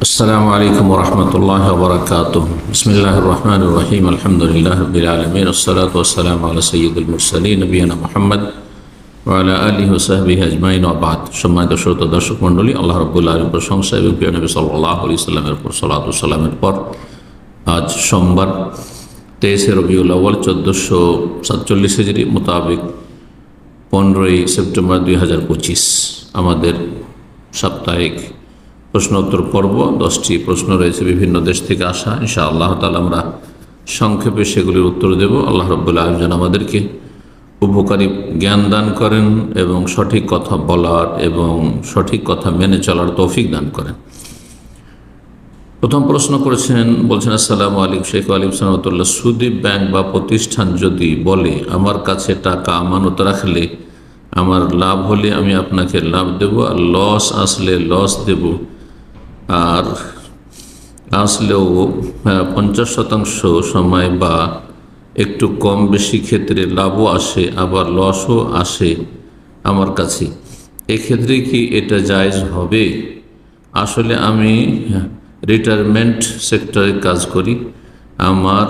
السلام عليكم ورحمة الله وبركاته بسم الله الرحمن الرحيم الحمد لله رب العالمين والصلاة والسلام على سيد المرسلين نبينا محمد وعلى آله وصحبه أجمعين وبعد সম্মানিত শ্রোতা দর্শক মণ্ডলী আল্লাহ রব্বুল্লাহ আলম প্রশংসা এবং প্রিয় নবী সাল্লাহ আলি সাল্লামের উপর সালাত সাল্লামের পর আজ সোমবার তেইশে রবিউল আউ্ল চোদ্দোশো সাতচল্লিশ হিজড়ি মোতাবেক পনেরোই সেপ্টেম্বর দুই হাজার পঁচিশ আমাদের সাপ্তাহিক প্রশ্ন উত্তর পর্ব, দশটি প্রশ্ন রয়েছে বিভিন্ন দেশ থেকে আসা। ইনশা আল্লাহ তালা আমরা সংক্ষেপে সেগুলির উত্তর দেব। আল্লাহ রব্বুল্লাহ আলম আমাদেরকে উপকারী জ্ঞান দান করেন এবং সঠিক কথা বলার এবং সঠিক কথা মেনে চলার তৌফিক দান করেন। প্রথম প্রশ্ন করেছেন, বলছেন, আসসালামু আলাইকুম শেখ আলিম সালামতুল্লাহ সুদী ব্যাংক বা প্রতিষ্ঠান যদি বলে, আমার কাছে টাকা আমানত রাখলে আমার লাভ হলে আমি আপনাকে লাভ দেব, আর লস আসলে লস দেব আর আসলেও হ্যাঁ, পঞ্চাশ শতাংশ সময় বা একটু কম বেশি ক্ষেত্রে লাভও আসে আবার লসও আসে আমার কাছে। এক্ষেত্রে কি এটা জায়জ হবে? আসলে আমি রিটায়ারমেন্ট সেক্টরে কাজ করি। আমার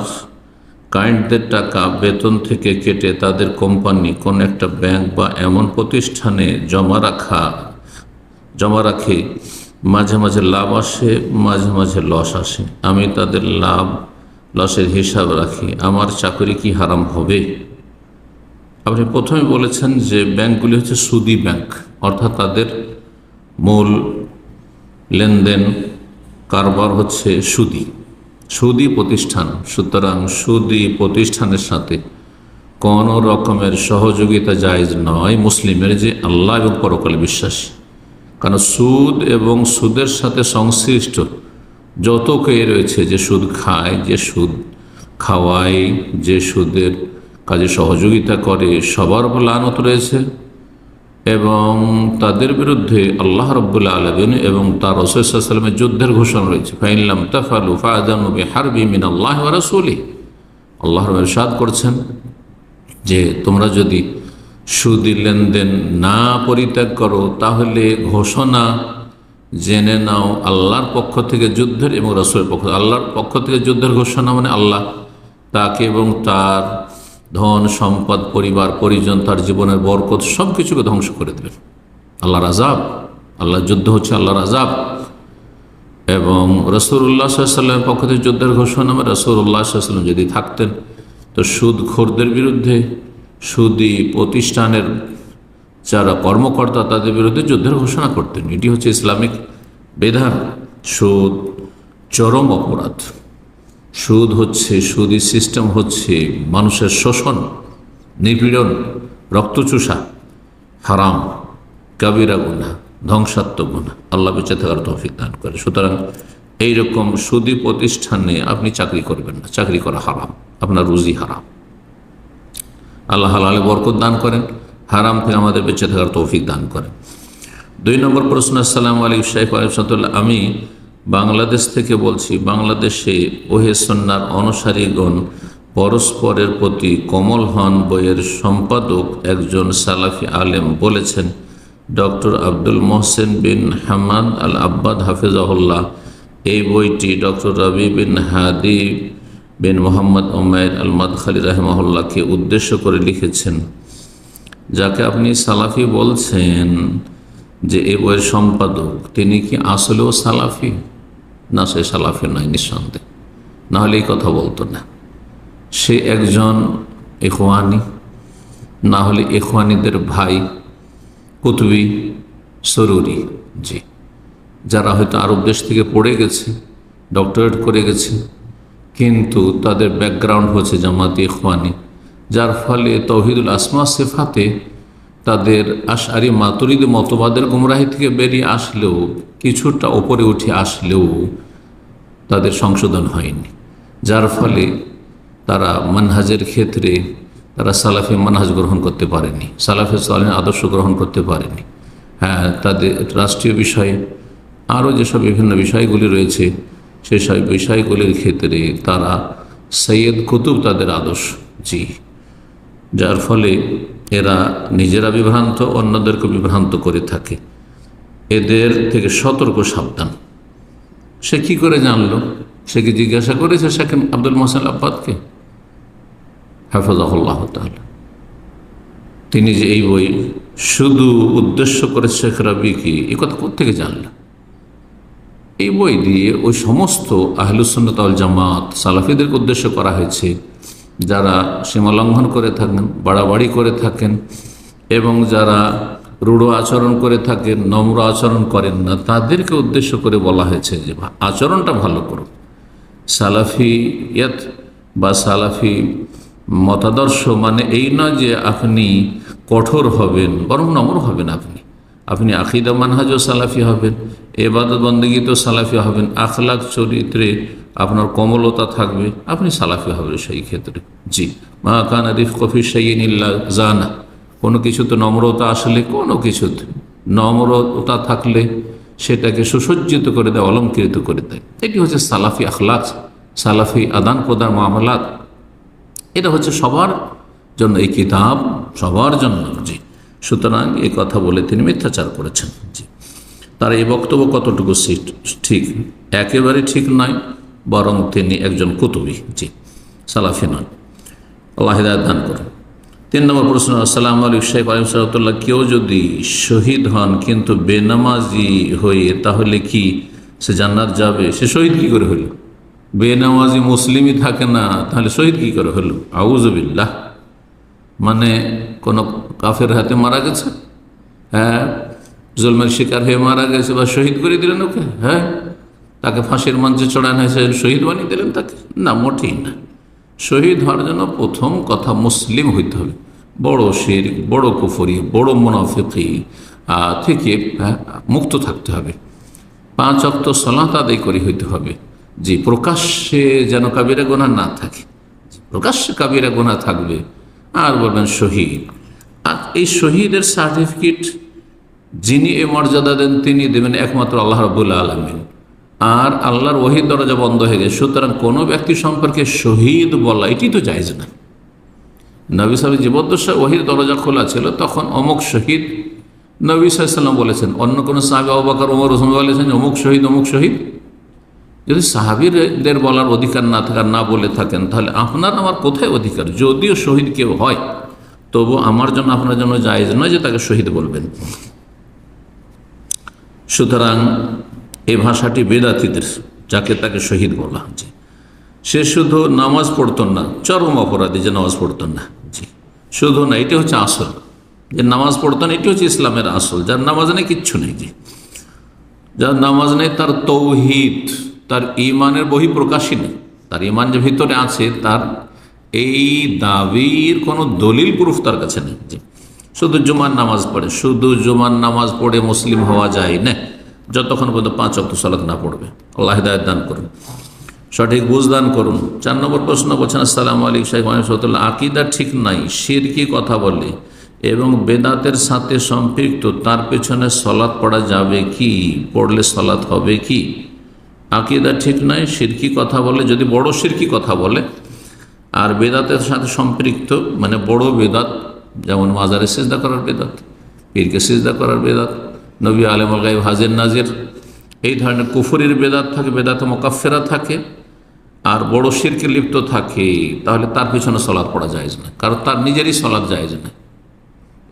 ক্লায়েন্টদের টাকা বেতন থেকে কেটে তাদের কোম্পানি কোন একটা ব্যাংক বা এমন প্রতিষ্ঠানে জমা রাখা জমা রাখে। মাঝে মাঝে লাভ আসে, মাঝে মাঝে লস আসে। আমি তাদের লাভ, লসের হিসাব রাখি। আমার চাকরি কি হারাম হবে? আপনি প্রথমে বলেছেন যে ব্যাংকগুলি হচ্ছে সুদি ব্যাংক, অর্থাৎ তাদের মূল লেনদেন কারবার হচ্ছে সুদি সুদি প্রতিষ্ঠান। সুতরাং সুদি প্রতিষ্ঠানের সাথে কোনো রকমের সহযোগিতা জায়জ নয়, মুসলিমের যে আল্লাহ এবং পরকালে বিশ্বাসী। কারণ সুদ এবং সুদের সাথে সংশ্লিষ্ট যত কে রয়েছে যে সুদ খায়, যে সুদ খাওয়ায়, যে সুদের কাজে সহযোগিতা করে, সবার উপর লানত রয়েছে এবং তাদের বিরুদ্ধে আল্লাহ রব্বুল্লা আলমিন এবং তার রসুলামের যুদ্ধের ঘোষণা রয়েছে। ফাইনলাম তাফালু ফায়দানবী হারবি মিন আল্লাহ রসুলি আল্লাহ সাদ করছেন যে তোমরা যদি সুদি লেনদেন না পরিত্যাগ করো, তাহলে ঘোষণা জেনে নাও আল্লাহর পক্ষ থেকে যুদ্ধের এবং রসুলের পক্ষ আল্লাহর পক্ষ থেকে যুদ্ধের ঘোষণা মানে আল্লাহ। তাকে এবং তার ধন, সম্পদ, পরিবার, পরিজন, তার জীবনের বরকত সব কিছুকে ধ্বংস করে দেবেন আল্লাহর আজাব আল্লাহর যুদ্ধ হচ্ছে আল্লাহর আজাব এবং রসুল্লাহ সাল্লামের পক্ষ থেকে যুদ্ধের ঘোষণা মানে রসুল্লাহ সাল্লাম যদি থাকতেন, তো সুদ খোরদের বিরুদ্ধে সুদি প্রতিষ্ঠানের যারা কর্মকর্তা তাদের বিরুদ্ধে যুদ্ধের ঘোষণা করতেন। এটি হচ্ছে ইসলামিক বিধান। সুদ চরম অপরাধ। সুদ হচ্ছে, সুদি সিস্টেম হচ্ছে মানুষের শোষণ, নিপীড়ন, রক্তচুষা, হারাম, কাবিরা গুণা ধ্বংসাত্মক গুণা আল্লাহ বেঁচে থাকার তৌফিক দান করে। সুতরাং এইরকম সুদি প্রতিষ্ঠানে আপনি চাকরি করবেন না। চাকরি করা হারাম। আপনার রুজি হারাম। আল্লাহ হালালে বরকত দান করেন, হারাম থেকে আমাদের বেঁচে থাকার তৌফিক দান করেন। দুই নম্বর প্রশ্ন, আসসালাম আলী শাইফ আলিমসাতুল্লাহ আমি বাংলাদেশ থেকে বলছি, বাংলাদেশে ওহে সন্ন্যার অনুসারীগণ পরস্পরের প্রতি কমল হন বইয়ের সম্পাদক একজন সালাফি আলেম বলেছেন, doctor Abdul Mohsen bin Hamad al Abbad হাফিজাহুল্লাহ। এই বইটি doctor Rabi bin Hadi bin Mohammad Umair al Madkhali রাহমাহুল্লাহকে উদ্দেশ্য করে লিখেছেন, যাকে আপনি সালাফি বলছেন যে এ বইয়ের সম্পাদক, তিনি কি আসলেও সালাফি? না, সে সালাফি নয়, নিঃসন্দেহ। নাহলে এই কথা বলতো না। সে একজন এখওয়ানি না হলে এখওয়ানিদের ভাই, কুতুবি সরুরি, জি। যারা হয়তো আরব দেশ থেকে পড়ে গেছে, ডক্টরেট করে গেছে কিন্তু তাদের ব্যাকগ্রাউন্ড হচ্ছে জামাতি ইখওয়ানি, যার ফলে তৌহিদুল আসমা সেফাতে তাদের আশারি মাতুরিদ মতবাদের গুমরাহি থেকে বেরিয়ে আসলেও, কিছুটা ওপরে উঠে আসলেও তাদের সংশোধন হয়নি। যার ফলে তারা মানহাজের ক্ষেত্রে তারা সালাফে মানহাজ গ্রহণ করতে পারেনি, সালাফে সালের আদর্শ গ্রহণ করতে পারেনি। হ্যাঁ তাদের রাষ্ট্রীয় বিষয়ে আরও যেসব বিভিন্ন বিষয়গুলি রয়েছে সেসব বিষয়গুলির ক্ষেত্রে তারা সৈয়দ কুতুব তাদের আদর্শ, জি। যার ফলে এরা নিজেরা বিভ্রান্ত, অন্যদেরকে বিভ্রান্ত করে থাকে। এদের থেকে সতর্ক, সাবধান। সে কি করে জানলো? সে কি জিজ্ঞাসা করেছে শেখ আব্দুল মোহাসেন আব্বাদকে? হাফাজাহুল্লাহ তাহলে তিনি যে এই বই শুধু উদ্দেশ্য করে শেখ রবিকে, এ কথা কোথেকে জানলেন এই বই দিয়ে ওই সমস্ত আহলুসন্নতাল জামাত সালাফিদেরকে উদ্দেশ্য করা হয়েছে যারা সীমা লঙ্ঘন করে থাকেন, বাড়াবাড়ি করে থাকেন এবং যারা রূঢ় আচরণ করে থাকেন, নম্র আচরণ করেন না, তাদেরকে উদ্দেশ্য করে বলা হয়েছে যে আচরণটা ভালো করুন। সালাফিয়াত বা সালাফি মতাদর্শ মানে এই নয় যে আপনি কঠোর হবেন, বরং নম্র হবেন আপনি। আপনি আকিদা মানহাজও সালাফি হবেন এবাদত বন্দী তো সালাফি হবেন। আখলাক চরিত্রে আপনার কমলতা থাকবে। আপনি সালাফি হবেন সেই ক্ষেত্রে। জি। মা কান আরিফ কফি সাইনিল্লা জানা। কোনো কিছুতে নম্রতা আসলে কোনো কিছুতে নম্রতা থাকলে সেটাকে সুসজ্জিত করে দেয়, অলঙ্কৃত করে দেয়। এটি হচ্ছে সালাফি আখলাক, সালাফি আদান প্রদান মামলাত। এটা হচ্ছে সবার জন্য, এই কিতাব সবার জন্য। জি। সুতরাং এই কথা বলে তিনি মিথ্যাচার করেছেন। জি। তার এই বক্তব্য কতটুকু ঠিক একেবারে ঠিক নয়, বরং তিনি একজন কুতুবি। জি, সালাফি নয়। আল্লাহ হিদায়ত দান করুন। তিন নম্বর প্রশ্ন, আসসালাম আলী শেখ আলিম সাহতুল্লাহ কেউ যদি শহীদ হন কিন্তু বেনামাজি হয়ে, তাহলে কি সে জান্নাত যাবে? সে শহীদ কি করে হলো? বেনামাজি মুসলিমই থাকে না, তাহলে শহীদ কি করে হলো? আউজবিল্লাহ মানে কোনো কাফের হাতে মারা গেছে? হ্যাঁ জুলমের শিকার হয়ে মারা গেছে বা শহীদ করে দিলেন ওকে হ্যাঁ? তাকে ফাঁসির মঞ্চে চড়ানো হয়েছে শহীদ বানিয়ে দিলেন তাকে? না মোটেই না। শহীদ হওয়ার জন্য প্রথম কথা মুসলিম হইতে হবে। বড় শির বড় কুফরি বড় মুনাফিকি থেকে হ্যাঁ, মুক্ত থাকতে হবে। পাঁচ অক্ত সলাত আদায় করে হইতে হবে। যে প্রকাশ্যে যেন কাবিরা গোনা না থাকে প্রকাশ্যে কাবিরা গোনা থাকবে আর বলবেন শহীদ। আর এই শহীদের সার্টিফিকেট যিনি এ মর্যাদা দেন, তিনি দেবেন একমাত্র আল্লাহ রবুল্লা আলমিন। আর আল্লাহর ওহিদ দরজা বন্ধ হয়ে গেছে। সুতরাং কোনো ব্যক্তি সম্পর্কে শহীদ বলা, এটি তো যাইজ না। নবী সাহেব জীবদ্দশা ওহির দরজা খোলা ছিল, তখন অমুক শহীদ, নবী সাল্লাম বলেছেন, অন্য কোনো সাহাবি অবাকর ওমর রসম বলেছেন অমুক শহীদ অমুক শহীদ। যদি সাহাবিরদের বলার অধিকার না থাকার না বলে থাকেন, তাহলে আপনার আমার কোথায় অধিকার? যদিও শহীদ কেউ হয়, তবু আমার জন্য, আপনার জন্য জায়েজ নয় যে তাকে শহীদ বলবেন। সুতরাং এই ভাষাটি বেদাতিদের, যাকে তাকে শহীদ বলা হচ্ছে। সে শুধু নামাজ পড়তো না, চরম অপরাধী যে নামাজ পড়তো না। জি, শুধু না, এটি হচ্ছে আসল। যে নামাজ পড়তো না এটি হচ্ছে ইসলামের আসল। যার নামাজ নেই, কিচ্ছু নেই, জি। যার নামাজ নেই, তার তৌহিদ, তার ইমানের বহি প্রকাশই নেই। তার ইমান যে ভিতরে আছে, তার এই দাবির কোনো দলিল প্রুফ তার কাছে নেই, জি। শুধু জুমার নামাজ পড়ে, শুধু জুমার নামাজ পড়ে মুসলিম হওয়া যায় না। যতক্ষণ পর্যন্ত পাঁচ অক্ট সালাত না পড়বে। আল্লাহ হিদায়ত দান করুন। সঠিক বুঝদান করুন। চার নম্বর প্রশ্ন বলছেন, আসসালাম আলিক শাহ আকিদা ঠিক নাই শিরকি কথা বলে এবং বেদাতের সাথে সম্পৃক্ত, তার পেছনে সলাৎ পড়া যাবে কি? পড়লে সলাৎ হবে কি? আকিদা ঠিক নাই, সিরকি কথা বলে, যদি বড় সিরকি কথা বলে, আর বেদাতের সাথে সম্পৃক্ত মানে বড় বেদাত যেমন মাজারে সিজদা করার বেদাত, পীরকে সিজদা করার বেদাত, নবী আলম গাইব হাজির নাজির, এই ধরনের কুফুরির বেদাত থাকে, বেদাতে মোকাফেরা থাকে, আর বড় শিরকে লিপ্ত থাকে, তাহলে তার পিছনে সলাদ পড়া যায় না কারণ তার নিজেরই সলাদ যায় না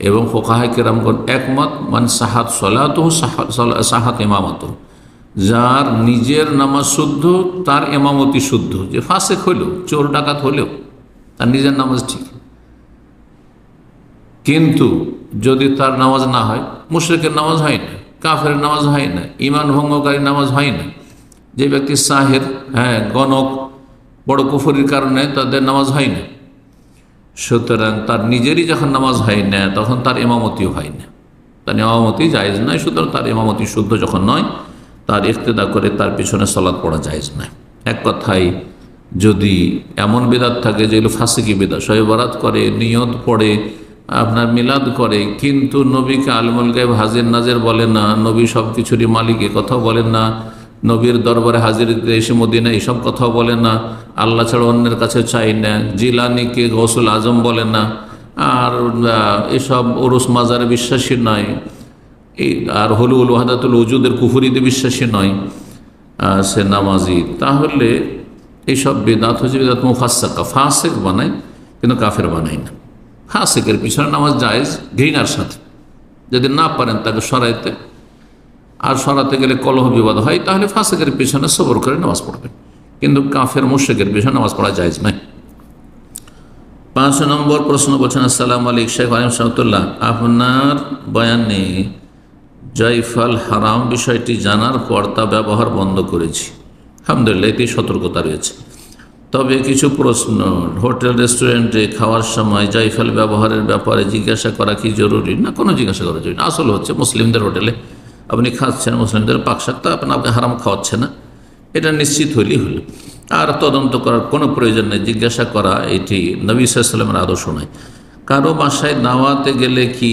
এবং ফোকাহায় কেরামগণ একমত, মান সাহাত সলাত সাহাত এমামত যার নিজের নামাজ শুদ্ধ, তার এমামতি শুদ্ধ, যে ফাঁসেক হইলেও, চোর ডাকাত হলেও, তার নিজের নামাজ ঠিক। কিন্তু যদি তার নামাজ না হয়, মুশ্রিকের নামাজ হয় না, কাফের নামাজ হয় না ইমান ভঙ্গকারী নামাজ হয় না, যে ব্যক্তি সাহের হ্যাঁ গণক, বড় কুফরির কারণে তাদের নামাজ হয় না, সুতরাং তার নিজেরই যখন নামাজ হয় না, তখন তার এমামতিও হয় না। তার এমামতি জায়েজ নয়, সুতরাং তার এমামতি শুদ্ধ যখন নয়, তার ইফতেদা করে তার পিছনে সলাদ পড়া জায়েজ নয়। এক কথায়, যদি এমন বেদাত থাকে যেগুলো ফাঁসিকি বেদাত শয়ে বরাত করে, নিয়ত পড়ে আপনার মিলাদ করে, কিন্তু নবীকে আলমুল গাইব হাজির নাজের বলে না, নবী সব কিছুরই মালিক, এ কথাও বলেন না, নবীর দরবারে হাজির এসে মদিনা এইসব কথাও বলে না, আল্লাহ ছাড়া অন্যের কাছে চাই না, জিলানিকে গৌসুল আজম বলে না, আর এসব ওরস মাজারে বিশ্বাসী নয়, এই, আর হলু উল ওয়াহাদাতুল ওজুদের কুফুরিতে বিশ্বাসী নয় সে নামাজি। তাহলে এইসব বেদাত হচ্ছে বেদাত মুফাসাকা ফাসেক বানায়, কিন্তু কাফের বানায় না। ফাসেকের পিছনে নামাজ জায়েজ, ঘৃণার সাথে। যদি না পারেন তাকে সরাইতে, আর সরাতে গেলে কলহ বিবাদ হয়, তাহলে ফাসেকের পিছনে সবর করে নামাজ পড়বেন। কিন্তু কাফের মুশেকের পিছনে নামাজ পড়া জায়েজ নাই পাঁচ নম্বর প্রশ্ন বলছেন, আসসালাম আলিক শেখ আলিম সাহতুল্লাহ আপনার বয়ানে জয়ফাল হারাম বিষয়টি জানার পর তা ব্যবহার বন্ধ করেছি। আলহামদুলিল্লাহ, এতেই সতর্কতা রয়েছে। তবে কিছু প্রশ্ন, হোটেল, রেস্টুরেন্টে খাওয়ার সময় জাইফাল ব্যবহারের ব্যাপারে জিজ্ঞাসা করা কি জরুরি? না, কোনো জিজ্ঞাসা করা জরুরি না। আসল হচ্ছে মুসলিমদের হোটেলে আপনি খাচ্ছেন, মুসলিমদের পাকশাক তা আপনি হারাম খাওয়াচ্ছে না। এটা নিশ্চিত হইলেই হলো। আর তদন্ত করার কোনো প্রয়োজন নেই। জিজ্ঞাসা করা এটি নবী সাল্লামের আদর্শ নয়। কারও বাসায় দাওয়াতে গেলে কি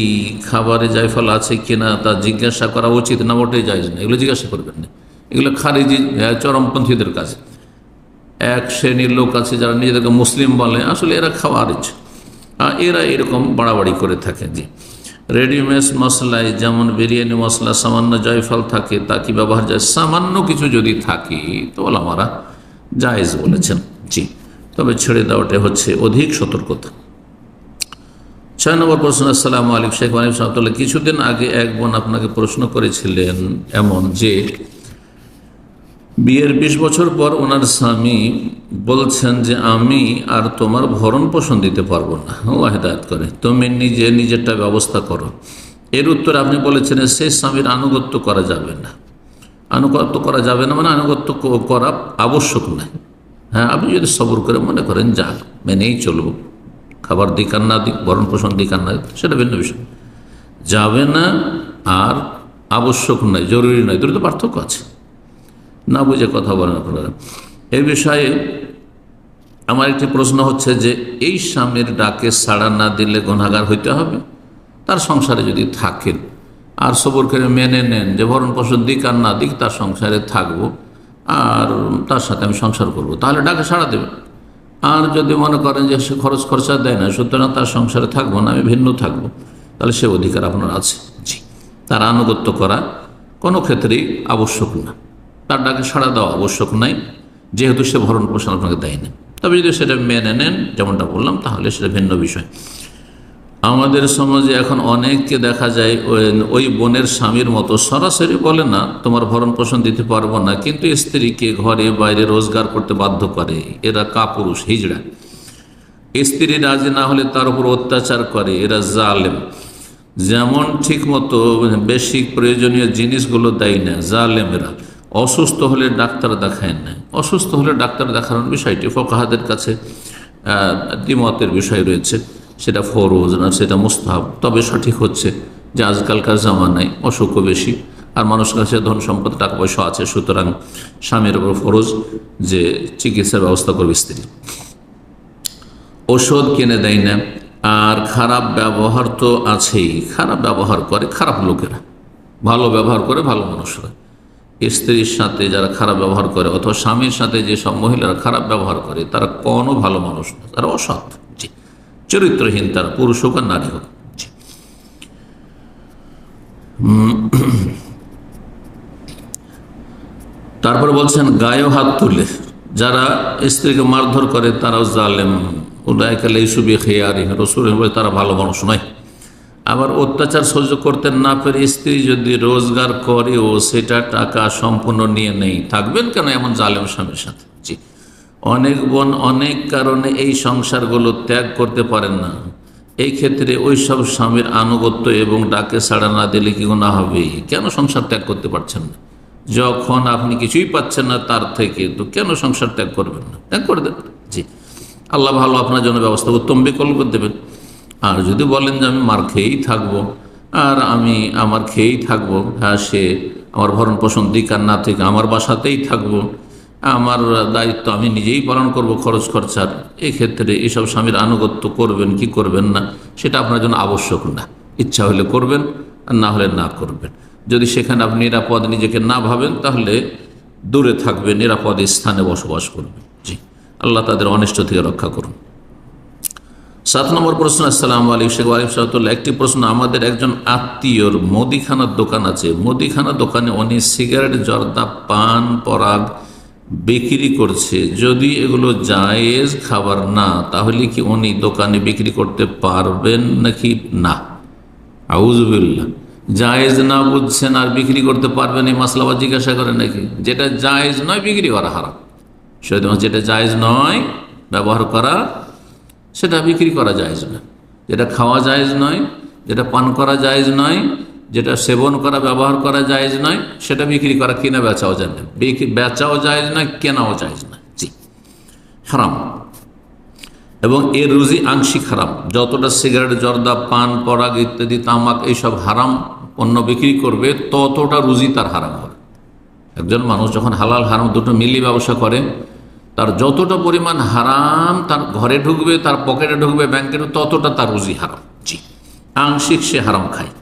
খাবারে জায়ফল আছে কিনা তা জিজ্ঞাসা করা উচিত না ওটাই যায় না এগুলো জিজ্ঞাসা করবেন না। এগুলো খারিজি চরমপন্থীদের কাছে এক শ্রেণির লোক আছে যারা নিজেদেরকে মুসলিম বলে, আসলে এরা খাওয়ার ইচ্ছে আর এরা এরকম বাড়াবাড়ি করে থাকে। জি। রেডিমেড মশলায় যেমন বিরিয়ানি মশলা, সামান্য জয়ফল থাকে, তা কি ব্যবহার যায়? সামান্য কিছু যদি থাকে, তো ওলামারা জায়েজ বলেছেন। জি। তবে ছেড়ে দেওয়াটা হচ্ছে অধিক সতর্কতা। ছয় নম্বর প্রশ্ন, আসসালামু আলিক শেখ আলিম সাহতুল্লাহ কিছুদিন আগে এক বোন আপনাকে প্রশ্ন করেছিলেন এমন যে বিয়ের বিশ বছর পর ওনার স্বামী বলছেন যে আমি আর তোমার ভরণ পোষণ দিতে পারব না। আল্লাহ হেদায়ত করে। তুমি নিজে নিজেরটা ব্যবস্থা করো। এর উত্তর আপনি বলেছেন সেই স্বামীর আনুগত্য করা যাবে না। আনুগত্য করা যাবে না মানে আনুগত্য করা আবশ্যক নয় হ্যাঁ আপনি যদি সবর করে মনে করেন, যাক, মেনেই চলবো। খাবার দিক আর না দিক, ভরণ পোষণ দিক আর না সেটা ভিন্ন বিষয়। যাবে না আর আবশ্যক নয় জরুরি নয় দুটো পার্থক্য আছে। না বুঝে কথা বলেন আপনারা। এই বিষয়ে আমার একটি প্রশ্ন হচ্ছে যে, এই স্বামীর ডাকে সাড়া না দিলে গণাগার হইতে হবে? তার সংসারে যদি থাকেন, আর সবর করে মেনে নেন যে ভরণ পোষণ দিক আর না দিক, তার সংসারে থাকব, আর তার সাথে আমি সংসার করব, তাহলে ডাকে সাড়া দেবেন। আর যদি মনে করেন যে সে খরচ খরচা দেয় না, সুতরাং তার সংসারে থাকব না, আমি ভিন্ন থাকব, তাহলে সে অধিকার আপনার আছে। জি, তার আনুগত্য করা কোনো ক্ষেত্রেই আবশ্যক না। তার ডাকে সাড়া দেওয়া আবশ্যক নাই। যেহেতু সে ভরণ পোষণ আপনাকে দেয় না তবে যদি সেটা মেনে নেন, যেমনটা বললাম, তাহলে সেটা ভিন্ন বিষয়। আমাদের সমাজে এখন অনেককে দেখা যায়, ওই- বোনের স্বামীর মতো সরাসরি বলে না, তোমার ভরণ পোষণ দিতে পারব না, কিন্তু স্ত্রীকে ঘরে বাইরে রোজগার করতে বাধ্য করে। এরা কাপুরুষ, হিজড়া। স্ত্রী রাজি না হলে তার উপর অত্যাচার করে, এরা জালেম। যেমন ঠিক মতো বেশি প্রয়োজনীয় জিনিসগুলো দেয় না, জালেমেরা। অসুস্থ হলে ডাক্তার দেখায় না অসুস্থ হলে ডাক্তার দেখানোর বিষয়টি ফোকাহাদের কাছে দ্বিমতের বিষয় রয়েছে। সেটা ফরোজ না, সেটা মুস্তাহাব। তবে সঠিক হচ্ছে যে আজকালকার জামানায় অসুখও বেশি আর মানুষের কাছে ধন সম্পদ টাকা পয়সা আছে। সুতরাং স্বামীর ওপর ফরজ যে চিকিৎসার ব্যবস্থা করবে স্ত্রী। ওষুধ কিনে দেয় না, আর খারাপ ব্যবহার তো আছেই। খারাপ ব্যবহার করে খারাপ লোকেরা। ভালো ব্যবহার করে ভালো মানুষরা। স্ত্রীর সাথে যারা খারাপ ব্যবহার করে অথবা স্বামীর সাথে যেসব মহিলারা খারাপ ব্যবহার করে, তারা কোনো ভালো মানুষ না তারা অসৎ। চরিত্রহীন তারা, পুরুষ হোক আর নারী হোক। তারপর বলছেন, গায়েও হাত তুলে। যারা স্ত্রীকে মারধর করে, তারাও জালেম। উদয়কালে ইসুবি খেয়ারি রসুল তারা ভালো মানুষ নয়। আবার অত্যাচার সহ্য করতে না পেরে স্ত্রী যদি রোজগার করেও সেটা টাকা সম্পূর্ণ নিয়ে নেই। থাকবেন কেন এমন জালেম স্বামীর সাথে? জি। অনেক বোন অনেক কারণে এই সংসারগুলো ত্যাগ করতে পারেন না। এই ক্ষেত্রে ওই সব স্বামীর আনুগত্য এবং ডাকে সাড়া না দিলে কি গুণা হবে? কেন সংসার ত্যাগ করতে পারছেন না? যখন আপনি কিছুই পাচ্ছেন না তার থেকে, তো কেন সংসার ত্যাগ করবেন না? ত্যাগ করে দেবেন। জি। আল্লাহ ভালো আপনার জন্য ব্যবস্থা, উত্তম বিকল্প দেবেন। আর যদি বলেন যে আমি মার খেয়েই থাকব, আর আমি আমার খেয়েই থাকব হ্যাঁ সে আমার ভরণ পোষণ দিক আর না থেকে আমার বাসাতেই থাকব, আমার দায়িত্ব আমি নিজেই পালন করব খরচ খরচার, এক্ষেত্রে এইসব স্বামীর আনুগত্য করবেন কি করবেন না, সেটা আপনার জন্য আবশ্যক না। ইচ্ছা হলে করবেন, আর না হলে না করবেন। যদি সেখানে আপনি নিরাপদ নিজেকে না ভাবেন, তাহলে দূরে থাকবেন, নিরাপদ স্থানে বসবাস করবেন। জি, আল্লাহ তাদের অনিষ্ট থেকে রক্ষা করুন। সাত নম্বর প্রশ্ন, আসসালাম আলী শেখ আলিফ সাহতুল্লাহ একটি প্রশ্ন, আমাদের একজন আত্মীয়র মুদিখানার দোকান আছে, মুদিখানার দোকানে উনি সিগারেট, জর্দা, পান, পরাগ বিক্রি করছে, যদি এগুলো জায়েজ খাবার না, তাহলে কি উনি দোকানে বিক্রি করতে পারবেন নাকি না? আউজবিল্লা জায়েজ না বুঝছেন আর বিক্রি করতে পারবেন এই মশলা বা জিজ্ঞাসা করেন নাকি? যেটা জায়েজ নয়, বিক্রি করা হারাম। সেটা যেটা জায়েজ নয়, ব্যবহার করা সেটা বিক্রি করা জায়েজ না। যেটা খাওয়া জায়েজ নয়, যেটা পান করা জায়েজ নয়, যেটা সেবন করা, ব্যবহার করা জায়েজ নয়, সেটা বিক্রি করা, কিনা বেচাও যায় না। বেচাও জায়েজ নয়, কেনাও জায়েজ না। জি। হারাম। এবং এর রুজি আংশিক হারাম। যতটা সিগারেট, জর্দা, পান, পরাগ ইত্যাদি, তামাক, এইসব হারাম পণ্য বিক্রি করবে, ততটা রুজি তার হারাম হবে। একজন মানুষ যখন হালাল হারাম দুটো মিলিয়ে ব্যবসা করে তার যতটা পরিমাণ হারাম তার ঘরে ঢুকবে, তার পকেটে ঢুকবে ব্যাংকে ততটা তার রুজি হারাম। জি। আংশিক সে হারাম খায়।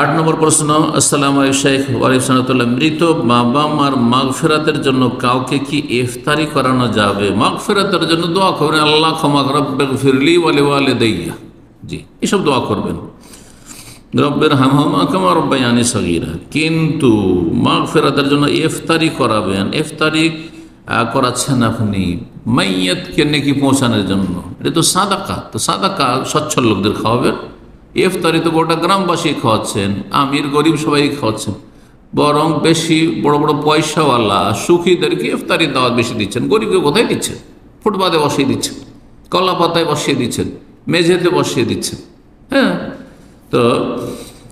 আট নম্বর প্রশ্ন, আসসালাম শেখ ওয়ালিসাল্লাহ মৃত বাবা মার মাঘ ফেরাতের জন্য কাউকে কি ইফতারি করানো যাবে? মাঘ ফেরাতের জন্য দোয়া করবেন, আল্লাহ ক্ষমা রব্বে ফিরলি ওয়ালে ওয়ালে দেইয়া জি, এসব দোয়া করবেন। রব্বের হামহমা কামা রব্বাইয়ানি সগিরা। কিন্তু মাঘ ফেরাতের জন্য ইফতারি করাবেন। ইফতারি করাচ্ছেন আপনি। মাইয়াতকে নাকি পৌঁছানোর জন্য। এটা তো সাদাকা। তো সাদাকা সচ্ছল লোকদের খাওয়াবেন। ইফতারি তো গোটা গ্রামবাসী খাওয়াচ্ছেন, আমির গরিব সবাই খাওয়াচ্ছেন। বরং বেশি বড় বড় পয়সাওয়ালা, সুখীদেরকে ইফতারি দাওয়াত বেশি দিচ্ছেন। গরিবকে কোথায় দিচ্ছেন? ফুটপাতে বসিয়ে দিচ্ছেন। কলা পাতায় বসিয়ে দিচ্ছেন। মেঝেতে বসিয়ে দিচ্ছেন। হ্যাঁ? তো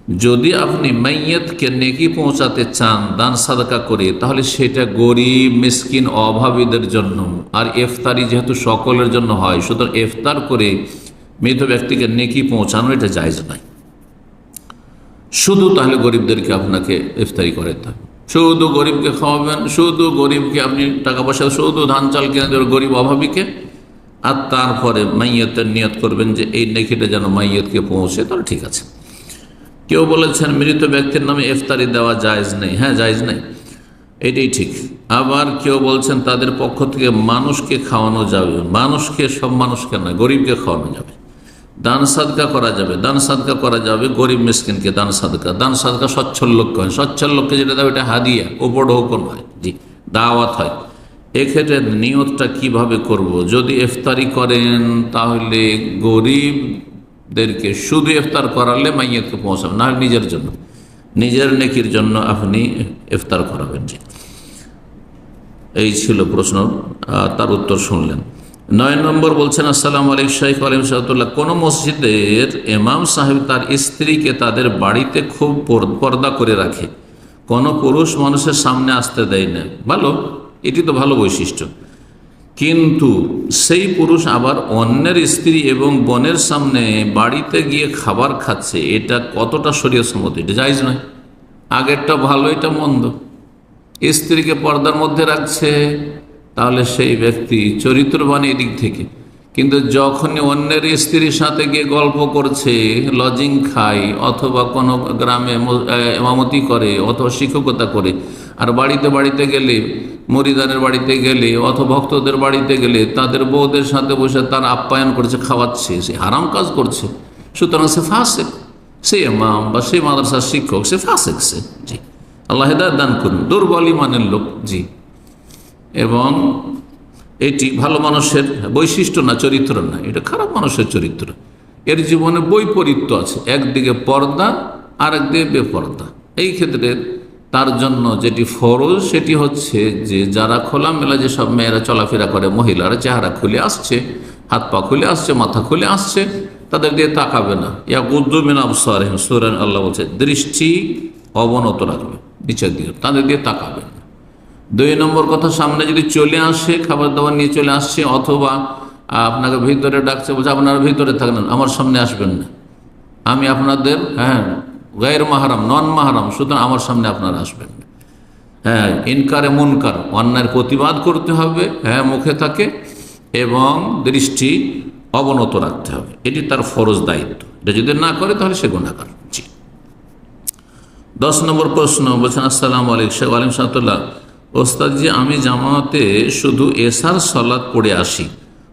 যদি আপনি মাইয়াতকে নেকি পৌঁছাতে চান, দান, সাদকা করে, তাহলে সেটা গরিব, মিসকিন, অভাবীদের জন্য। আর ইফতারি যেহেতু সকলের জন্য হয়, সুতরাং ইফতার করে মৃত ব্যক্তিকে নেকি পৌঁছানো এটা জায়জ নয়। শুধু তাহলে গরিবদেরকে আপনাকে ইফতারি করে হবে। শুধু গরিবকে খাওয়াবেন, শুধু গরিবকে আপনি টাকা পয়সা, শুধু ধান, চাল কিনে দেবেন গরিব অভাবীকে। আর তারপরে মাইয়তের নিয়ত করবেন যে, এই নেকিটা যেন মাইয়তকে পৌঁছে, তাহলে ঠিক আছে। কেউ বলেছেন, মৃত ব্যক্তির নামে ইফতারি দেওয়া জায়েজ নেই। হ্যাঁ জায়জ নেই। এটাই ঠিক। আবার কেউ বলছেন, তাদের পক্ষ থেকে মানুষকে খাওয়ানো যাবে। মানুষকে, সব মানুষকে নয়, গরিবকে খাওয়ানো যাবে। দান সাদকা করা যাবে। দান সাদকা করা যাবে, গরিব মিসকিনকে দান সাদকা। দান সাদকা সচ্ছল লোককে হয়। সচ্ছল লোককে যেটা দেবে এটা হাদিয়া। উপর হুকুম হয়। জি, দাওয়াত হয়। এক্ষেত্রে নিয়তটা কীভাবে করব? যদি ইফতারি করেন, তাহলে গরিবদেরকে শুধু ইফতার করালে মাইয়াতকে পৌঁছাবে না নিজের জন্য। নিজের নেকির জন্য আপনি ইফতার করাবেন, জি। এই ছিল প্রশ্ন তার উত্তর শুনলেন। নয় নম্বর বলছেন, আসসালাম আলাইক শাইখ আলিম সাহতুল্লাহ কোনো মসজিদের এমাম সাহেব তার স্ত্রীকে তাদের বাড়িতে খুব পর- পর্দা করে রাখে। কোনো পুরুষ মানুষের সামনে আসতে দেয় না। ভালো, এটি তো ভালো বৈশিষ্ট্য। কিন্তু সেই পুরুষ আবার অন্যের স্ত্রী এবং বনের সামনে বাড়িতে গিয়ে খাবার খাচ্ছে, এটা কতটা শরীয় সম্মত? এটা জায়জ নয়। আগেরটা ভালো, এটা মন্দ। স্ত্রীকে পর্দার মধ্যে রাখছে, তাহলে সেই ব্যক্তি চরিত্রবান এদিক থেকে। কিন্তু যখনই অন্যের স্ত্রীর সাথে গিয়ে গল্প করছে লজিং খায়, অথবা কোনো গ্রামে এমামতি করে, অথবা শিক্ষকতা করে আর বাড়িতে বাড়িতে গেলে, মরিদানের বাড়িতে গেলে অথবা ভক্তদের বাড়িতে গেলে তাদের বউদের সাথে বসে তার আপ্যায়ন করছে, খাওয়াচ্ছে, সে হারাম কাজ করছে। সুতরাং সে ফাঁসেক। সে এমাম বা সে মাদ্রাসার শিক্ষক, সে ফাঁসেক সে। জি। আল্লাহ হেদায়ত দান করুন। দুর্বল ইমানের লোক, জি। এবং এটি ভালো মানুষের বৈশিষ্ট্য না, চরিত্র না, এটা খারাপ মানুষের চরিত্র। এর জীবনে বৈপরীত্য আছে। একদিকে পর্দা আর একদিকে বেপর্দা। এই ক্ষেত্রে তার জন্য যেটি ফরজ, সেটি হচ্ছে যে যারা খোলামেলা যেসব মেয়েরা চলাফেরা করে, মহিলারা চেহারা খুলে আসছে, হাত পা খুলে আসছে, মাথা খুলে আসছে, তাদের দিয়ে তাকাবে না। ইয়া গুদ্দুমিন আবসার সুরেন আল্লাহ বলছে, দৃষ্টি অবনত রাখবে, নিচের দিকে, তাদের দিয়ে তাকাবেন না। দুই নম্বর কথা, সামনে যদি চলে আসে, খাবার দাবার নিয়ে চলে আসছে, অথবা আপনাকে ভিতরে ডাকছে, বলছে, আপনারা ভিতরে থাকবেন, আমার সামনে আসবেন না। আমি আপনাদের হ্যাঁ গায়ের মাহারাম, নন মাহারাম, সুতরাং আমার সামনে আপনারা আসবেন। হ্যাঁ ইনকারে মুনকার অন্যায়ের প্রতিবাদ করতে হবে হ্যাঁ মুখে থাকে এবং দৃষ্টি অবনত রাখতে হবে। এটি তার ফরজ দায়িত্ব। এটা যদি না করে, তাহলে সে গুণাকার জি। দশ নম্বর প্রশ্ন, বলছেন, আসসালাম আলাইকুম, শেখ আলিম সাহতুল্লাহ, ওস্তাদজি, আমি জামাতে শুধু এসার সলাদ পড়ে আসি।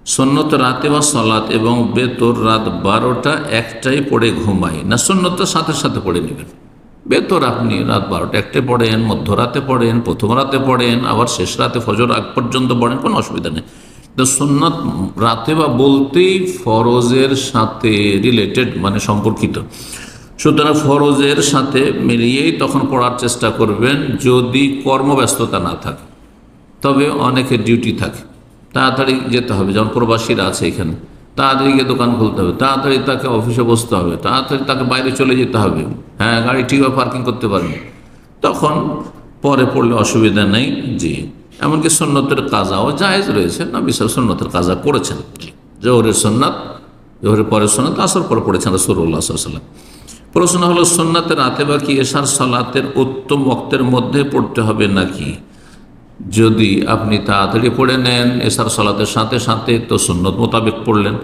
সন্নত রাতে বা সলাত এবং বেতর রাত বারোটা একটাই পড়ে ঘুমাই। না সন্ন্যত সাথে সাথে পড়ে নেবেন। বেতর আপনি রাত বারোটা একটাই পড়েন, মধ্যরাতে পড়েন, প্রথম রাতে পড়েন, আবার শেষ রাতে ফজর আগ পর্যন্ত পড়েন, কোনো অসুবিধা নেই। তো সুন্নত রাতে বা বলতেই ফরজের সাথে রিলেটেড মানে সম্পর্কিত। সুতরাং ফরজের সাথে মিলিয়েই তখন পড়ার চেষ্টা করবেন যদি কর্মব্যস্ততা না থাকে। তবে অনেকের ডিউটি থাকে। তাড়াতাড়ি যেতে হবে, যেমন প্রবাসীরা আছে এখানে। তাড়াতাড়ি গিয়ে দোকান খুলতে হবে, তাড়াতাড়ি তাকে অফিসে বসতে হবে, তাড়াতাড়ি তাকে বাইরে চলে যেতে হবে। হ্যাঁ গাড়ি ঠিকভাবে পার্কিং করতে পারবে। তখন পরে পড়লে অসুবিধা নেই, জি। এমনকি সন্ন্যতের কাজাও জায়েজ রয়েছে না বিশাল সন্ন্যতের কাজা করেছেন। জোহরের সন্ন্যত জোহরের পরের সন্ন্যত আসর পরে পড়েছেন রসুল্লাহ সাল্লাম প্রশ্ন হলো সন্ন্যতের রাতে বা কি এশার সালাতের উত্তম বক্তের মধ্যে পড়তে হবে নাকি? যদি আপনি তাড়াতাড়ি পড়ে নেন, এসার সালাতের সাথে সাথে তো সুন্নত মোতাবেক পড়লেন।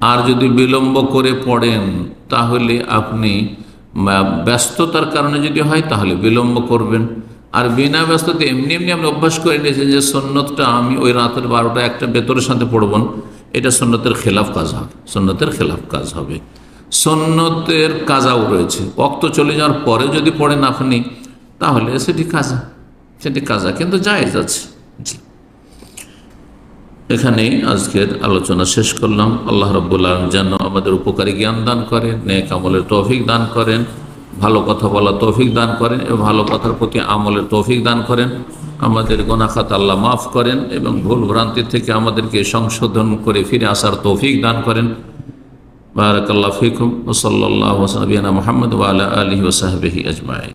আর যদি বিলম্ব করে পড়েন, তাহলে আপনি ব্যস্ততার কারণে যদি হয়, তাহলে বিলম্ব করবেন। আর বিনা ব্যস্ততা এমনি এমনি আপনি অভ্যাস করে নিয়েছেন যে সন্ন্যতটা আমি ওই রাতের বারোটা একটা বেতরের সাথে পড়বন এটা সন্ন্যতের খেলাফ কাজ হবে সন্ন্যতের খেলাফ কাজ হবে। সন্ন্যতের কাজাও রয়েছে। অক্ত চলে যাওয়ার পরে যদি পড়েন আপনি, তাহলে সেটি কাজা। সেটি কাজা, কিন্তু জায়েজ আছে। জি। এখানেই আজকের আলোচনা শেষ করলাম। আল্লাহ রব্বুল্লাহ যেন আমাদের উপকারী জ্ঞান দান করেন, নেক আমলের তৌফিক দান করেন, ভালো কথা বলা তৌফিক দান করেন এবং ভালো কথার প্রতি আমলের তৌফিক দান করেন। আমাদের গোনাখাত আল্লাহ মাফ করেন এবং ভুল ভ্রান্তি থেকে আমাদেরকে সংশোধন করে ফিরে আসার তৌফিক দান করেন। বারাকাল্লাহ ফিকুম ওসল্লাহ ওসনবিয়ানা মোহাম্মদ ওয়ালা আলহি ওসাহবিহি আজমাই